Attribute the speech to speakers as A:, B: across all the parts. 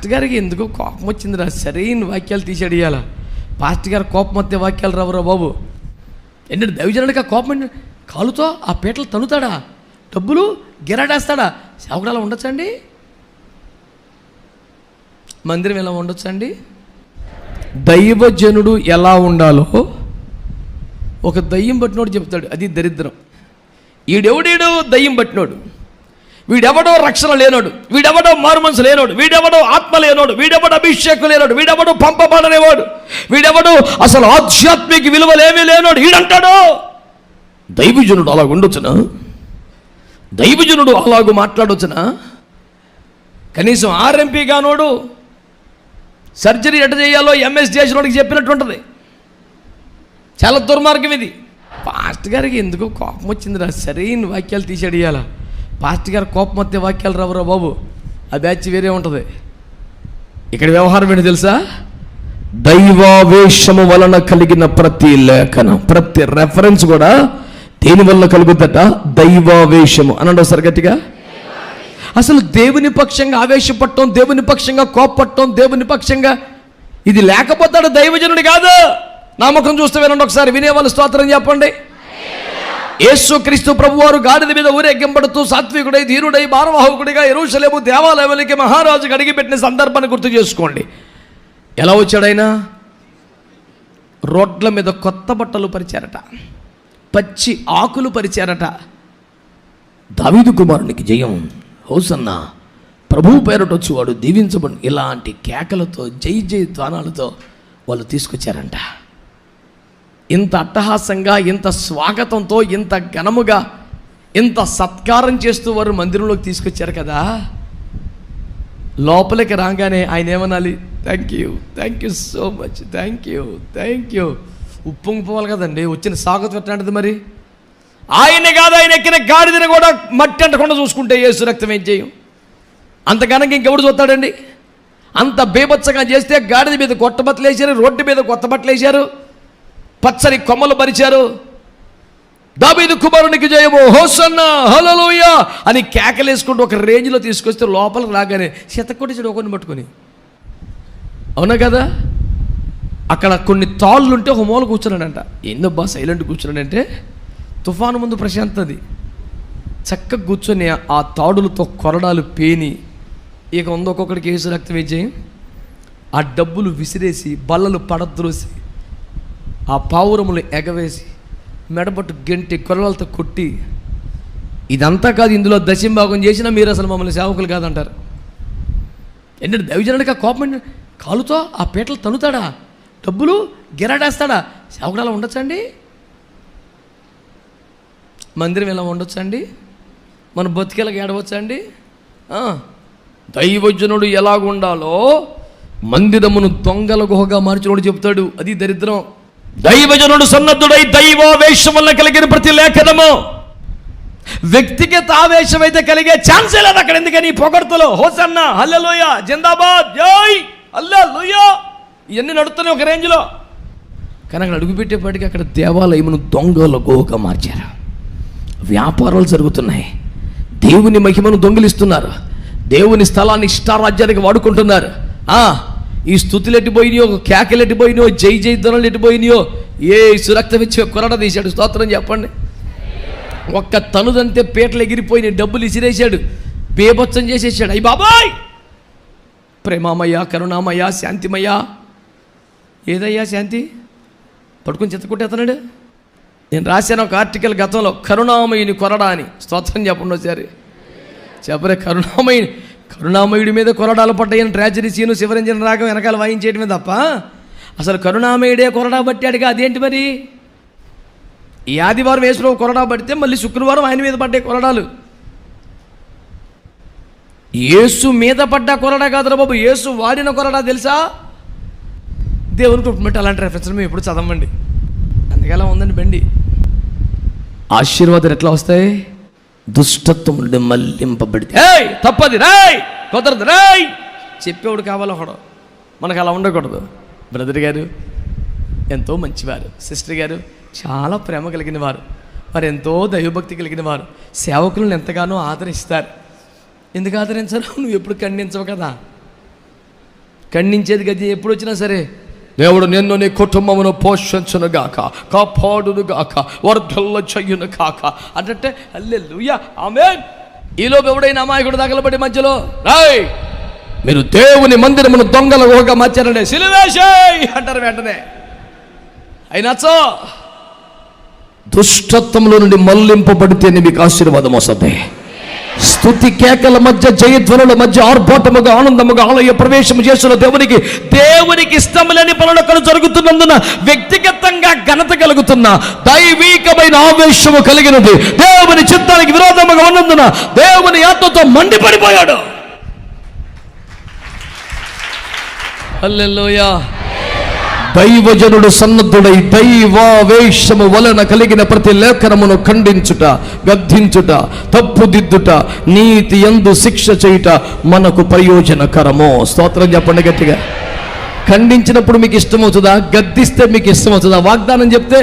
A: Pastor గారికి ఎందుకో కోపం వచ్చిందిరా? సరైన వాక్యాలు తీసాడు ఇవాళ పాస్టర్ గారు కోపం వస్తే వాక్యాలు రావురా బాబు. ఏంటంటే దైవజనుడికి ఆ కోపం ఏంటి? కాలుతో ఆ పీటలు తనుతాడా? డబ్బులు గిరాడేస్తాడా? సేవకుడు అలా ఉండొచ్చండి మందిరం ఎలా ఉండొచ్చండి దైవజనుడు ఎలా ఉండాలో ఒక దయ్యం పట్టినోడు చెప్తాడు. అది దరిద్రం. ఈడెవడేడో? దయ్యం పట్టినోడు. వీడెవడో రక్షణ లేనోడు వీడెవడో మారుమనసు లేనోడు వీడెవడో ఆత్మ లేనోడు వీడెవడో అభిషేకం లేనోడు వీడెవడో పంపబడనేవాడు వీడెవడో అసలు ఆధ్యాత్మిక విలువలేమీ లేనోడు వీడంటాడు దైవజనుడు అలా ఉండొచ్చునా? దైవజనుడు అలాగూ మాట్లాడొచ్చునా? కనీసం ఆర్ఎంపీ కానోడు సర్జరీ ఎట చేయాలో ఎంఎస్ చేసినోడికి చెప్పినట్టు ఉంటుంది చాలా దుర్మార్గం ఇది. పాస్ట్ గారికి ఎందుకో కోపం వచ్చిందిరా. సరైన వాక్యాలు తీసేడియాలా పాస్టర్ గారు కోపం వస్తే వాక్యాలు రావురా బాబు. ఆ బ్యాచ్ వేరే ఉంటుంది. ఇక్కడ వ్యవహారం ఏంటి తెలుసా? దైవావేశము వలన కలిగిన ప్రతి లేఖనం ప్రతి రెఫరెన్స్ కూడా దేని వల్ల కలుగుద్దట? దైవావేశము. అనండి ఒకసారి గట్టిగా. అసలు దేవుని పక్షంగా ఆవేశపడటం దేవుని పక్షంగా కోప్పట్టం దేవుని పక్షంగా ఇది లేకపోతాడు దైవజనుడు కాదు. నామకం చూస్తే వినండి ఒకసారి వినేవాళ్ళు స్తోత్రం చెప్పండి. యేసు క్రీస్తు ప్రభువారు గాడిద మీద ఊరేగింపడుతూ సాత్వికుడై ధీరుడై భారవాహకుడిగా ఎరుషలేము దేవాలయములకి మహారాజుకి అడిగిపెట్టిన సందర్భాన్ని గుర్తు చేసుకోండి. ఎలా వచ్చాడైనా? రోడ్ల మీద కొత్త బట్టలు పరిచారట. పచ్చి ఆకులు పరిచారట. దావిదు కుమారునికి జయం. హోసన్న ప్రభు పేరట వచ్చేవాడు దీవించబడి ఇలాంటి కేకలతో జై జై ధ్వానాలతో వాళ్ళు తీసుకొచ్చారంట. ఇంత అట్టహాసంగా ఇంత స్వాగతంతో ఇంత ఘనముగా ఇంత సత్కారం చేస్తూ వారు మందిరంలోకి తీసుకొచ్చారు కదా? లోపలికి రాగానే ఆయన ఏమనాలి? Thank you thank you so much thank you thank you ఉప్పొంగిపోవాలి కదండి వచ్చిన స్వాగతం ఎట్లాంటిది మరి? ఆయన కాదు ఆయన ఎక్కిన గాడిదని కూడా మట్టి అంటకుండా చూసుకుంటే యేసు రక్తం ఏం చేయం? అంత ఘనంగా ఇంకెవడు చూస్తాడండి? అంత బేబచ్చగా చేస్తే గాడిద మీద కొత్త బట్టలు వేశారు రోడ్డు మీద కొత్త బట్టలు వేశారు పచ్చని కొమ్మలు పరిచారు. దాబీదు కుమారునికి జయము. హోసన్న హలలోయ అని కేకలేసుకుంటూ ఒక రేంజ్లో తీసుకొస్తే లోపల రాగానే శతకొట్టించాడు ఒకరిని పట్టుకొని. అవునా కదా? అక్కడ కొన్ని తాళ్ళు ఉంటే ఒక మూల కూర్చున్నాడంట. ఏందబ్బా సైలెంట్ కూర్చున్నాడంటే? తుఫాను ముందు ప్రశాంతది. చక్కగా కూర్చొని ఆ తాడులతో కొరడాలు పేని ఇక ఉందో ఒక్కొక్కడికి వేసి రక్తం వేచేయి ఆ డబ్బులు విసిరేసి బల్లలు పడద్రోసి ఆ పావురములు ఎగవేసి మెడపట్టు గెంటి కొరలతో కొట్టి ఇదంతా కాదు ఇందులో దశంభాగం చేసినా మీరు అసలు మమ్మల్ని సేవకులు కాదంటారు. ఏంటంటే దైవజనుడికి కోపం ఏంటి? కాలుతో ఆ పీటలు తనుతాడా డబ్బులు గిరాడేస్తాడా? సేవకుడు అలా ఉండొచ్చండి? మందిరం ఇలా ఉండొచ్చండి? మన బతికేలకు ఏడవచ్చండి? దైవజనుడు ఎలాగుండాలో మందిరమును దొంగల గుహగా మార్చినోడు చెప్తాడు. అది దరిద్రం. దైవజనుడు సన్నద్ధుడై దైవావేశం వల్ల కలిగిన ప్రతి లేఖనము. వ్యక్తిగత ఆవేశం అయితే కలిగే ఛాన్సే లేదు అక్కడ. ఎందుకని? పొగడ్తలో. హోసన్న హల్లెలూయ జిందాబాద్. జై హల్లెలూయ! ఇవన్నీ నడుతున్నాయి ఒక రేంజ్లో. కానీ అక్కడ అడుగుపెట్టేపాటికి అక్కడ దేవాలయమును దొంగల గోగా మార్చారు. వ్యాపారాలు జరుగుతున్నాయి. దేవుని మహిమను దొంగిలిస్తున్నారు. దేవుని స్థలాన్ని ఇష్టారాజ్యానికి వాడుకుంటున్నారు. ఈ స్థుతులు ఎట్టిపోయినాయో కేకలు ఎట్టిపోయినాయో జై జై ధ్వనులు ఎట్టిపోయినాయో ఏ సురక్తం ఇచ్చే కొరడ తీశాడు. స్తోత్రం చెప్పండి. ఒక్క తనుదంతే పీటలు ఎగిరిపోయినాయి డబ్బులు ఇసిరేశాడు బేభత్సం చేసేసాడు. అయ్యి బాబాయ్! ప్రేమామయ్య కరుణామయ్య శాంతిమయ్య ఏదయ్యా శాంతి? పడుకుని చెత్తకొట్టేస్తున్నాడు నేను రాశాను ఒక ఆర్టికల్ గతంలో కరుణామయుని కొరడా అని. స్తోత్రం చెప్పండి ఒకసారి. చెప్పరే కరుణామయుని కరుణామయుడి మీద కొరడాలు పడ్డాయని ట్రాజడీ సీను శివరంజన రాగం వెనకాల వాయించేయటమే తప్ప అసలు కరుణామయుడే కొరడా పట్టాడుగా అదేంటి మరి? ఈ ఆదివారం వేసిన కొరడా పడితే మళ్ళీ శుక్రవారం ఆయన మీద పడ్డే కొరడాలు. యేసు మీద పడ్డ కొరడా కాదురా బాబు యేసు వాడిన కొరడా తెలుసా? దేవుని కుటుంబం అలాంటి రెఫరెన్స్ మేము ఎప్పుడు చదవండి అందుకే ఉందండి బండి? ఆశీర్వాదాలు ఎట్లా వస్తాయి? దుష్టత్వం నుండి మళ్ళింపబడితే ఏయ్ తప్పది రాయ్ కుదరదు రాయ్. చెప్పేవాడు కావాలి ఒకడు మనకు అలా ఉండకూడదు. బ్రదర్ గారు ఎంతో మంచివారు. సిస్టర్ గారు చాలా ప్రేమ కలిగిన వారు. వారు ఎంతో దైవభక్తి కలిగిన వారు. సేవకులను ఎంతగానో ఆదరిస్తారు. ఎందుకు ఆదరించరు? నువ్వు ఎప్పుడు ఖండించవు కదా? ఖండించేది గది ఎప్పుడు వచ్చినా సరే దేవుడు నిన్ను నీ కుటుంబమును పోషించును గాక కాపాడును గాక వర్ధల్లో చెయ్యును కాక అంటే లూయ ఆమె ఈలోపు ఎవడైనా అమాయకుడు తగలబడి మధ్యలో రాయ్ మీరు దేవుని మందిరమును దొంగల ఊహగా మార్చారండి సిలివేషయ్ అంటారు వెంటనే. అయినచ్చో దుష్టత్వంలో నుండి మళ్ళింపబడితేనే మీకు ఆశీర్వాదం వస్తుంది. స్థుతి కేకల మధ్య జయధ్వనుల మధ్య ఆర్భాటముగా ఆనందముగా ఆలయ ప్రవేశం చేస్తున్న దేవునికి దేవునికి ఇష్టం లేని పనులు అక్కడ జరుగుతున్నందున వ్యక్తిగతంగా ఘనత కలుగుతున్న దైవీకమైన ఆవేశము కలిగినది. దేవుని చిత్తానికి విరోధముగా ఉన్నందున దేవుని ఆత్మతో మండిపడిపోయాడు. అల్లెల్లోయా దైవజనుడు సన్నద్ధుడై దైవావేశము వలన కలిగిన ప్రతి లేఖనమును ఖండించుట గద్దించుట తప్పుదిద్దుట నీతి ఎందు శిక్ష చేయుట మనకు ప్రయోజనకరము. స్తోత్రం చెప్పండి గట్టిగా. ఖండించినప్పుడు మీకు ఇష్టమవుతుందా? గద్దిస్తే మీకు ఇష్టమవుతుందా? వాగ్దానం చెప్తే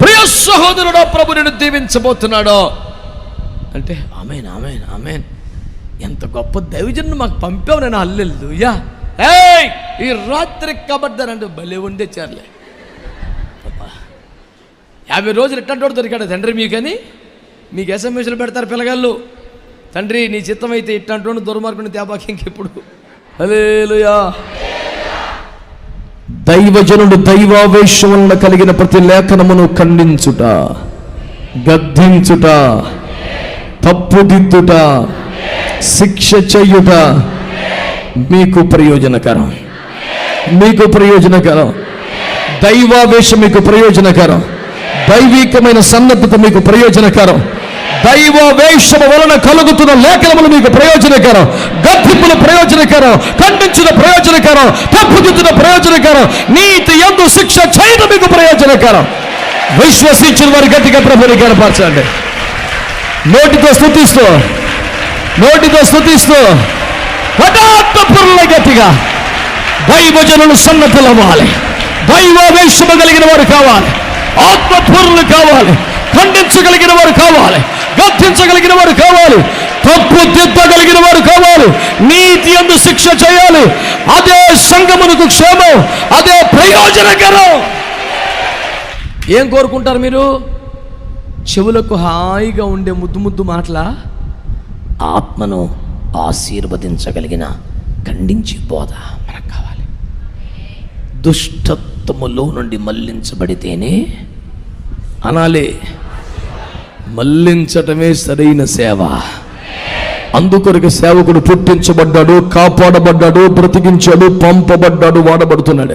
A: ప్రియ సహోదరుడు ప్రభు నేను దీవించబోతున్నాడు. అంటే ఆమెన్ ఆమెన్ ఆమెన్. ఎంత గొప్ప దైవజన్ను మాకు పంపావు నేను అల్లెల్లు యా ఏయ్! ఈ రాత్రి కబడ్డారంటే భలే ఉండే చర్లే. యాభై రోజులు ఎట్టంటోడు దొరికాడు తండ్రి మీకని. మీకు ఎస్ఎంఎస్లు పెడతారు పిల్లగాళ్ళు. తండ్రి నీ చిత్తం అయితే ఇట్టంటోడు దుర్మార్గుని తేబాకి ఇంకెప్పుడు హలేలుయా దైవజనుడు దైవావేశం వలన కలిగిన ప్రతి లేఖనమును ఖండించుట గద్దించుట తప్పుదిద్దుట శిక్ష చెయ్యుట మీకు ప్రయోజనకరం. మీకు ప్రయోజనకరం. దైవావేశం మీకు ప్రయోజనకరం. దైవికమైన సన్నద్ధత మీకు ప్రయోజనకరం. దైవావేశము వలన కలుగుతున్న లేఖనములు మీకు ప్రయోజనకరం. గద్దింపులు ప్రయోజనకరం. ఖండించిన ప్రయోజనకరం. తప్పుదిద్దిన ప్రయోజనకరం. నీతి ఎందు శిక్ష చేయడం మీకు ప్రయోజనకరం. విశ్వసించిన వారి గట్టిగా ప్రభుని కనపరచండి. నోటితో స్థుతిస్తూ. నోటితో స్థుతిస్తూ. హఠాత్తుల గట్టిగా దైవజనులు సన్నద్ధులవ్వాలి. దైవావేశము కలిగిన వారు కావాలి. ఆత్మపూర్ణులు కావాలి. ఖండించగలిగిన వారు కావాలి. గర్తించగలిగిన వారు కావాలి. తప్పు దిద్దగలిగిన వారు కావాలి. నీతి అందు శిక్ష చేయాలి. అదే సంగమునకు క్షేమం. అదే ప్రయోజనకరం. ఏం కోరుకుంటారు మీరు? చెవులకు హాయిగా ఉండే ముద్దు ముద్దు మాటల ఆత్మను ఆశీర్వదించగలిగిన ఖండించి బోధ మనకు కావాలి. దుష్టత్వములో నుండి మళ్ళించబడితేనే అనాలే. మళ్ళించటమే సరైన సేవ. అందుకొరకు సేవకుడు పుట్టించబడ్డాడు కాపాడబడ్డాడు బ్రతికించాడు పంపబడ్డాడు వాడబడుతున్నాడు.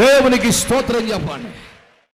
A: దేవునికి స్తోత్రం చెప్పండి.